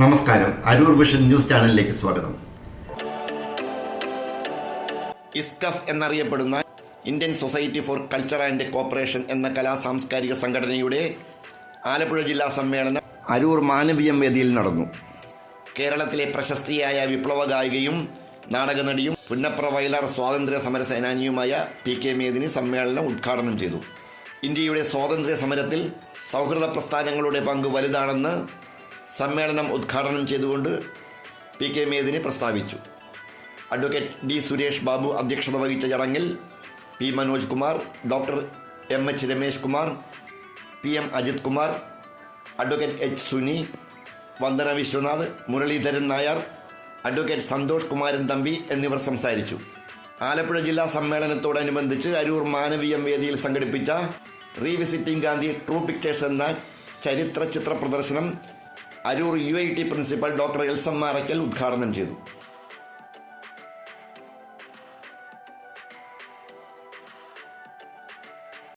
നമസ്കാരം. Aroor vision news ചാനലിലേക്ക് സ്വാഗതം. ഇസ്കഫ് എന്നറിയപ്പെടുന്ന Indian society for culture and cooperation എന്ന കലാ സാംസ്കാരിക സംഘടനയുടെ ആലപ്പുഴ ജില്ലാ സമ്മേളനം അരൂർ മാനവീയം വേദിയിൽ നടന്നു. കേരളത്തിലെ പ്രശസ്തിയായ വിപ്ലവ ഗായികയും നാടകനടിയും പുന്നപ്ര വയലാർ സ്വാതന്ത്ര്യ സമര സേനാനിയുമായ പി കെ മേദിനി സമ്മേളനം ഉദ്ഘാടനം ചെയ്തു. ഇന്ത്യയുടെ സ്വാതന്ത്ര്യ സമരത്തിൽ സൗഹൃദ പ്രസ്ഥാനങ്ങളുടെ പങ്ക് വലുതാണെന്ന് സമ്മേളനം ഉദ്ഘാടനം ചെയ്തുകൊണ്ട് പി കെ മേദിനി പ്രസ്താവിച്ചു. അഡ്വക്കേറ്റ് ഡി സുരേഷ് ബാബു അധ്യക്ഷത വഹിച്ച ചടങ്ങിൽ P Manoj Kumar doctor M H Ramesh Kumar P M Ajith Kumar advocate H Suni Vandana Vishwanath Muraleedharan Nair advocate Santhosh Kumaran Thampi എന്നിവർ സംസാരിച്ചു. ആലപ്പുഴ ജില്ലാ സമ്മേളനത്തോടനുബന്ധിച്ച് അരൂർ മാനവീയം വേദിയിൽ സംഘടിപ്പിച്ച റീവിസിറ്റിംഗ് ഗാന്ധി ട്രൂ പിക്ചേഴ്സ് എന്ന ചരിത്ര ചിത്ര പ്രദർശനം Aroor U I T principal doctor Elsam Maraykkal ഉദ്ഘാടനം ചെയ്തു.